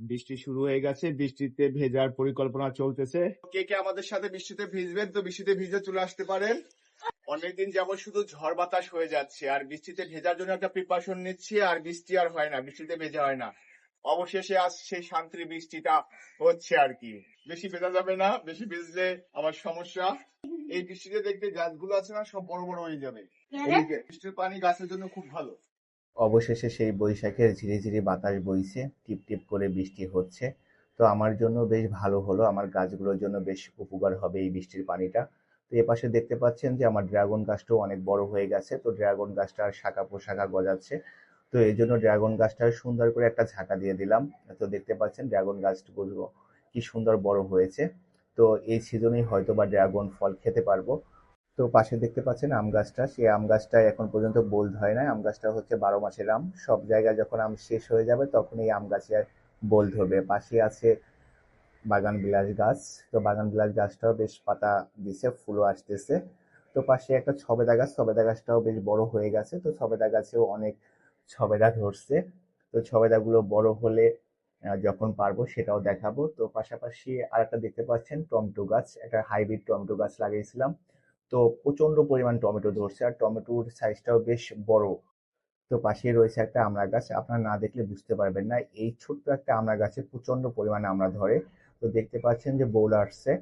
বৃষ্টি শুরু হয়ে গেছে বৃষ্টিতে ভেজার পরিকল্পনা চলতেছে। কে কে আমাদের সাথে বৃষ্টিতে ভিজবেন? তো বৃষ্টিতে ভিজে চলে আসতে পারেন। অনেকদিন যাবত শুধু ঝড় বাতাস হয়ে যাচ্ছে আর বৃষ্টিতে ভেজার জন্য একটা প্রিপারেশন নিচ্ছি আর বৃষ্টি আর হয় না বৃষ্টিতে ভেজা হয় না। অবশেষে আজ সেই শান্তির বৃষ্টিটা হচ্ছে আর কি। বেশি ভেজা যাবে না বেশি ভিজলে আমার সমস্যা। এই বৃষ্টিতে দেখবে গাছগুলো আছে না সব বড় বড় হয়ে যাবে। বৃষ্টির পানি গাছের জন্য খুব ভালো। অবশেষে সেই বৈশাখের ঝিরিঝিরি বাতাস বইছে টিপ টিপ করে বৃষ্টি হচ্ছে। তো আমার জন্য বেশ ভালো হলো, আমার গাছগুলোর জন্য বেশ উপকার হবে এই বৃষ্টির পানিটা। তো এপাশে দেখতে পাচ্ছেন যে আমার ড্রাগন গাছটাও অনেক বড় হয়ে গেছে, তো ড্রাগন গাছটার শাখা পোশাখা গজাচ্ছে। তো এই জন্য ড্রাগন গাছটা সুন্দর করে একটা ঝাঁকা দিয়ে দিলাম। তো দেখতে পাচ্ছেন ড্রাগন গাছগুলো কি সুন্দর বড় হয়েছে। তো এই সিজনেই হয়তো বা ড্রাগন ফল খেতে পারব। তো পাশে দেখতে পাচ্ছেন আম গাছটা। সেই আম গাছটা এখন পর্যন্ত বোল্ড হয় না আম গাছটা হচ্ছে বারো মাসের আম। সব জায়গায় যখন আম শেষ হয়ে যাবে তখন এই আম গাছে বোল্ড হবে পাশে আছে বাগান বিলাস গাছ। তো বাগান বিলাস গাছটাও বেশ পাতা দিছে, ফুলও আসতেছে। তো পাশে একটা ছবেদা গাছ। ছবেদা গাছটাও বেশ বড় হয়ে গেছে। তো ছবেদা গাছেও অনেক ছবেদা ধরছে। তো ছবেদাগুলো বড় হলে যখন পারব সেটাও দেখাবো। তো পাশাপাশি আর একটা দেখতে পাচ্ছেন টমেটো গাছ। একটা হাইব্রিড টমেটো গাছ লাগিয়েছিলাম। তো প্রচণ্ড পরিমাণ টমেটো ধরছে আর টমেটোর সাইজটাও বেশ বড়। তো পাশেই রয়েছে একটা আমড়া গাছ, আপনারা না দেখলে বুঝতে পারবেন না। এই ছোট্ট একটা আমড়া গাছে প্রচণ্ড পরিমাণে আমড়া ধরে। তো দেখতে পাচ্ছেন যে বৌল আসছে।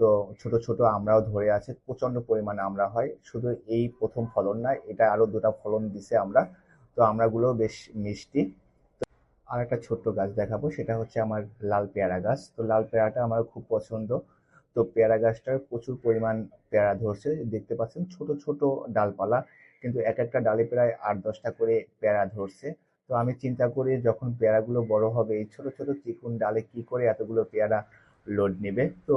তো ছোট ছোট আমরাও ধরে আছে প্রচণ্ড পরিমাণে আমরা হয়। শুধু এই প্রথম ফলন না, এটা আরও দুটো ফলন দিছে আমরা তো আমরাগুলো বেশ মিষ্টি। আর একটা ছোট্ট গাছ দেখাবো, সেটা হচ্ছে আমার লাল পেয়ারা গাছ। তো লাল পেয়ারাটা আমার খুব পছন্দ। তো পেয়ারা গাছটার প্রচুর পরিমাণ পেয়ারা ধরছে। দেখতে পাচ্ছেন ছোট ছোট ডালপালা, কিন্তু এক একটা ডালে প্রায় আট, দশটা করে পেয়ারা ধরছে। তো আমি চিন্তা করি যখন পেয়ারাগুলো বড় হবে, এই ছোট ছোট চিকুন ডালে কি করে এতগুলো পেয়ারা লোড নেবে? তো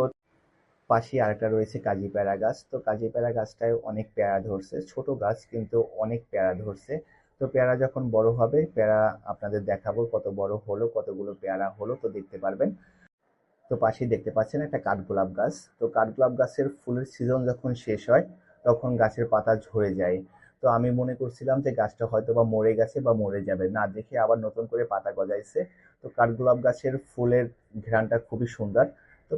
পাশে আরেকটা রয়েছে কাজি পেয়ারা গাছ। তো কাজি পেয়ারা গাছটায় অনেক পেয়ারা ধরছে, ছোট গাছ, কিন্তু অনেক পেয়ারা ধরছে। তো পেয়ারা যখন বড় হবে, পেয়ারা আপনাদের দেখাবো কত বড় হলো, কতগুলো পেয়ারা হলো, তো দেখতে পারবেন। তো পাশেই দেখতে পাচ্ছেন একটা কাঠগোলাপ গাছ। তো কাঠগোলাপ গাছের ফুলের সিজন যখন শেষ হয়, তখন গাছের পাতা ঝরে যায়। তো আমি মনে করছিলাম যে গাছটা হয়তো বা মরে গেছে বা মরে যাবে। না, দেখে আবার নতুন করে পাতা গজাইছে। তো কাঠগোলাপ গাছের ফুলের ঘ্রাণটা খুবই সুন্দর। তো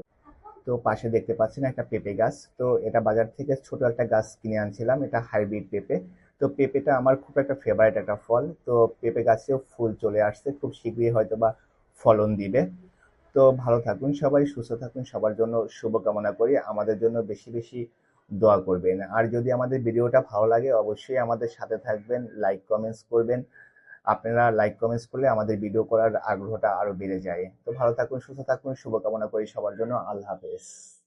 তো পাশে দেখতে পাচ্ছেন একটা পেঁপে গাছ। তো এটা বাজার থেকে ছোট একটা গাছ কিনে আনছিলাম, এটা হাইব্রিড পেঁপে। তো পেঁপেটা আমার খুব একটা ফেভারিট একটা ফল। তো পেঁপে গাছেও ফুল চলে আসছে, খুব শীঘ্রই হয়তো বা ফলন দিবে। তো ভালো থাকুন সবাই, সুস্থ থাকুন, সবার জন্য শুভকামনা করি। আমাদের জন্য বেশি বেশি দোয়া করবেন। আর যদি আমাদের ভিডিওটা ভালো লাগে, অবশ্যই আমাদের সাথে থাকবেন লাইক কমেন্টস করবেন। আপনারা লাইক কমেন্টস করলে আমাদের ভিডিও করার আগ্রহটা আরও বেড়ে যায়। তো ভালো থাকুন, সুস্থ থাকুন, শুভকামনা করি সবার জন্য। আল্লাহ হাফেজ।